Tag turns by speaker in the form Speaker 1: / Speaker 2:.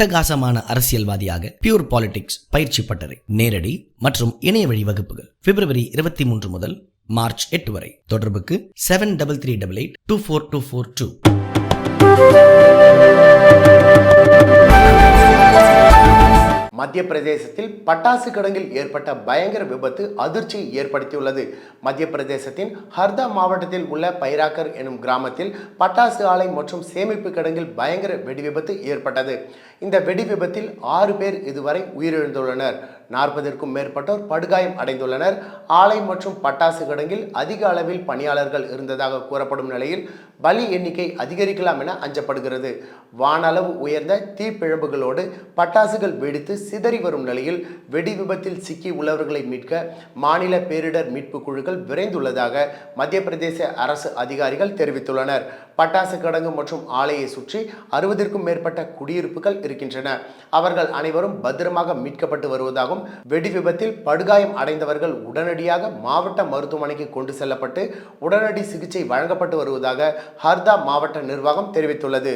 Speaker 1: அட்டகாசமான அரசியல்வாதியாக pure politics பயிற்சி பட்டறை நேரடி மற்றும் இணைய வழி வகுப்புகள் பிப்ரவரி இருபத்தி மூன்று முதல் மார்ச் எட்டு வரை. தொடர்புக்கு seven double three double eight two four two four two
Speaker 2: மத்திய பிரதேசத்தில் பட்டாசு கிடங்கில் ஏற்பட்ட பயங்கர விபத்து அதிர்ச்சியை ஏற்படுத்தியுள்ளது. மத்திய பிரதேசத்தின் ஹர்தா மாவட்டத்தில் உள்ள பைராக்கர் எனும் கிராமத்தில் பட்டாசு ஆலை மற்றும் சேமிப்பு கிடங்கில் பயங்கர வெடி விபத்து ஏற்பட்டது. இந்த வெடி விபத்தில் ஆறு பேர் இதுவரை உயிரிழந்துள்ளனர். நாற்பதற்கும் மேற்பட்டோர் படுகாயம் அடைந்துள்ளனர். ஆலை மற்றும் பட்டாசு கிடங்கில் அதிக அளவில் பணியாளர்கள் இருந்ததாக கூறப்படும் நிலையில் பலி எண்ணிக்கை அதிகரிக்கலாம் என அஞ்சப்படுகிறது. வானளவு உயர்ந்த தீப்பிழம்புகளோடு பட்டாசுகள் வெடித்து சிதறி வரும் நிலையில் வெடி விபத்தில் சிக்கி உள்ளவர்களை மீட்க மாநில பேரிடர் மீட்பு குழுக்கள் விரைந்துள்ளதாக மத்திய பிரதேச அரசு அதிகாரிகள் தெரிவித்துள்ளனர். பட்டாசு கிடங்கு மற்றும் ஆலையை சுற்றி அறுபதிற்கும் மேற்பட்ட குடியிருப்புகள் இருக்கின்றன. அவர்கள் அனைவரும் பத்திரமாக மீட்கப்பட்டு வருவதாகவும் வெடி விபத்தில் படுகாயம் அடைந்தவர்கள் உடனடியாக மாவட்ட மருத்துவமனைக்கு கொண்டு செல்லப்பட்டு உடனடி சிகிச்சை வழங்கப்பட்டு வருவதாக ஹர்தா மாவட்ட நிர்வாகம் தெரிவித்துள்ளது.